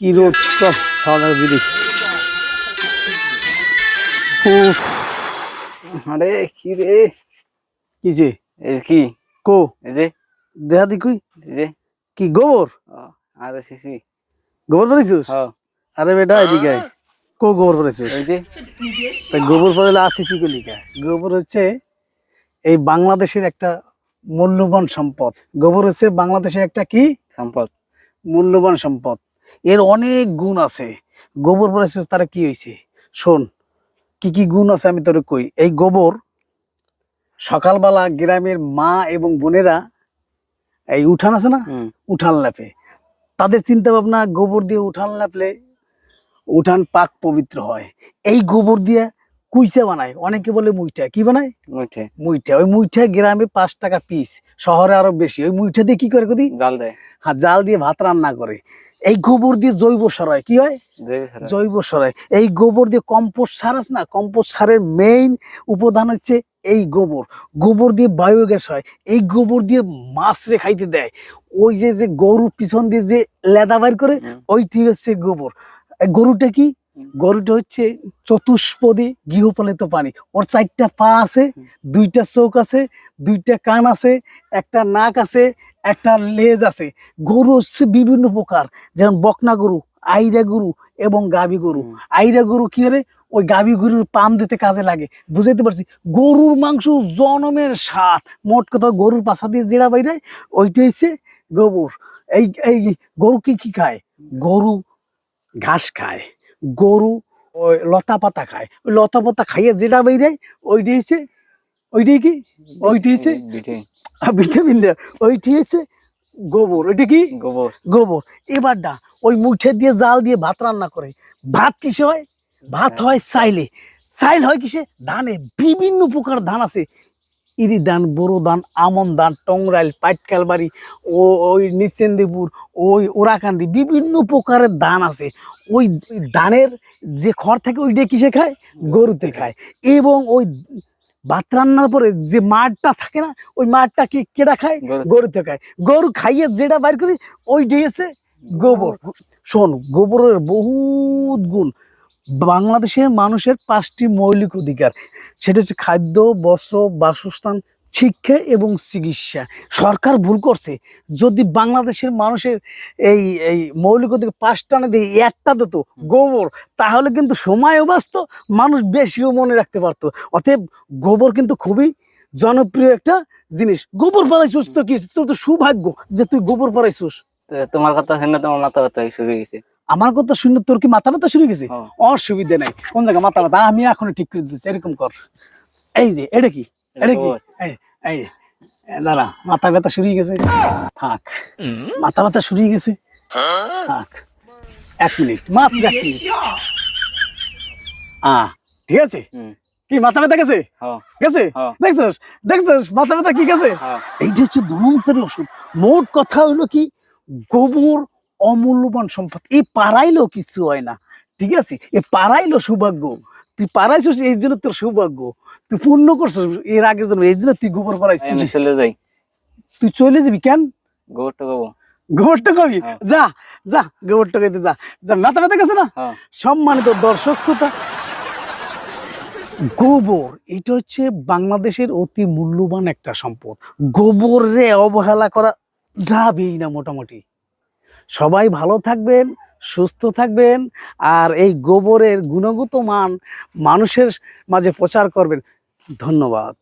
কি রোদ চল সাদা দিদি আরে কি রে? কি যে? কি? কো? এই যে? দেহা দেখুই? যে? কি গোবর? আরে সিসি গোবর হ। আরে বেটা এদিকে কো গোবর তাই গোবর ফেলে আসিস কি লিখা গোবর হচ্ছে এই বাংলাদেশের একটা মূল্যবান সম্পদ। গোবর হচ্ছে বাংলাদেশের একটা কি? সম্পদ। মূল্যবান সম্পদ। এর অনেক গুণ আছে। গোবর পড়েছে তারা কি হয়েছে শোন কি কি গুণ আছে আমি তোর কই? এই গোবর সকালবেলা গ্রামের মা এবং বোনেরা এই উঠান আছে না? উঠান লাপে। তাদের চিন্তা ভাবনা গোবর দিয়ে উঠান লাপলে উঠান পাক পবিত্র হয়। এই গোবর দিয়ে কুইচা বানায়। অনেকে বলে মুইটা কি বানায়? মুঠে মুইঠা। ওই মুইঠা গ্রামে পাঁচ টাকা পিস শহরে আরও বেশি। ওই মুইঠা দিয়ে কি করে কদি জাল দেয়। হ্যাঁ জাল দিয়ে ভাত রান্না করে। এই গোবর দিয়ে জৈব সার হয়। কি হয়? জৈব সার হয়। এই গোবর দিয়ে কম্পোস্ট সার আছে না? কম্পোস্ট সারের মেইন উপাদান হচ্ছে এই গোবর। গোবর দিয়ে বায়োগ্যাস হয়। এই গোবর দিয়ে মাছরে খাইতে দেয়। ওই যে যে গরু পিছন দিয়ে যে লেদা বাইর করে ওইটি হচ্ছে গোবর। গরুটা কি? গরুটা হচ্ছে চতুষ্পদী গৃহপালিত প্রাণী। ওর চারটা পা আছে দুইটা চোখ আছে দুইটা কান আছে একটা নাক আছে একটা লেজ আছে। গরু হচ্ছে বিভিন্ন প্রকার যেমন বকনা গরু আইরা গরু এবং গাভী গরু। আইরা গরু কি করে ওই গাভী গরুর পাম দিতে কাজে লাগে। বুঝাইতে পারছি? গরুর মাংস জনমের স্বাদ। মোট কথা গরুর পাশা দিয়ে যেটা বাইরে ওইটা হচ্ছে গোবর। এই এই গরু কি কি খায়? গরু ঘাস খায়। গরু ওই লতা পাতা খায়। ওই লতা পাতা খাইয়ে যেটা বেরিয়ে ওইটি হচ্ছে ওইটি কি? ওইটি হচ্ছে ভিটামিন ওইটি হচ্ছে গোবর। ওইটা কি? গোবর। গোবর। এবারটা ওই মুঠে দিয়ে জাল দিয়ে ভাত রান্না করে। ভাত কিসে হয়? ভাত হয় চাইলে। চাইল হয় কিসে? ধানে। বিভিন্ন প্রকার ধান আছে। ইরি দান বড়ো দান আমন দান টংরাইল পাটকালবাড়ি ও ওই নিচেন্দিপুর ওই ওরাকান্দি বিভিন্ন প্রকারের দান আছে। ওই দানের যে খড় থাকে ওইটা কিসে খায়? গরুতে খায়। এবং ওই ভাত রান্নার পরে যে মাঠটা থাকে না ওই মাঠটা কি কেটা খায়? গরুতে। খায়। গরু খাইয়ে যেটা বাইর করি ওই দিয়েছে গোবর। শোন গোবরের বহুত গুণ। বাংলাদেশের মানুষের পাঁচটি মৌলিক অধিকার। সেটা হচ্ছে খাদ্য, বস্ত্র, বাসস্থান, শিক্ষা এবং চিকিৎসা। সরকার ভুল করছে। যদি বাংলাদেশের মানুষের এই এই মৌলিক অধিকার পাঁচটা না দিয়ে একটা দিত, গোবর, তাহলে কিন্তু সময়ও বাঁচত মানুষ বেশিও মনে রাখতে পারতো। অতএব গোবর কিন্তু খুবই জনপ্রিয় একটা জিনিস। গোবর পাড়াইছিস তো কি? তোর তো সৌভাগ্য যে তুই গোবর পাড়াইছিস তোমার কথা শুনে তোমার মাথা ব্যথা শুরু হয়ে গেছে। আমার কথা শুনে তোর কি মাথা ব্যথা শুরু গেছে হ্যাঁ। অসুবিধা নাই। কোন জায়গায় মাথা ব্যথা? আমি এখন ঠিক করে দিচ্ছি এরকম কর। এই যে এটা কি? এটা কি? এই এই দাঁড়া মাথা ব্যথা শুরু গেছে। থাক। মাথা ব্যথা শুরু গেছে। থাক। এক মিনিট মাত্র এক মিনিট। আ ঠিক আছে? কি মাথা ব্যথা গেছে? হ্যাঁ। গেছে? হ্যাঁ। দেখছস? দেখছস? মাথা ব্যথা কি গেছে? এইটা হচ্ছে ধনন্তরী ওষুধ। মোট কথা হলো কি? গোবর অমূল্যবান সম্পদ। এই পাড়াইলেও কিছু হয় না ঠিক আছে? এ পাড়াইলো সৌভাগ্য। তুই পাড়াইছিস এই জন্য তোর সৌভাগ্য। তুই পূর্ণ করছিস এর আগের জন্য এই জন্য তুই গোবর পাড়াইছিস চলে যাই। তুই চলে যাবি কেন? গোবরটা গোবর গোবরটা কবি হ্যাঁ। যা যা গোবরটা কইতে যা। যা মাথা ব্যথা গেছে না? হ্যাঁ। সম্মানিত দর্শক শ্রোতা গোবর এটা হচ্ছে বাংলাদেশের অতি মূল্যবান একটা সম্পদ। গোবরে অবহেলা করা যাবেই না মোটামুটি। সবাই ভালো থাকবেন, সুস্থ থাকবেন, আর এই গোবরের গুণগত মান মানুষের মাঝে প্রচার করবেন। ধন্যবাদ।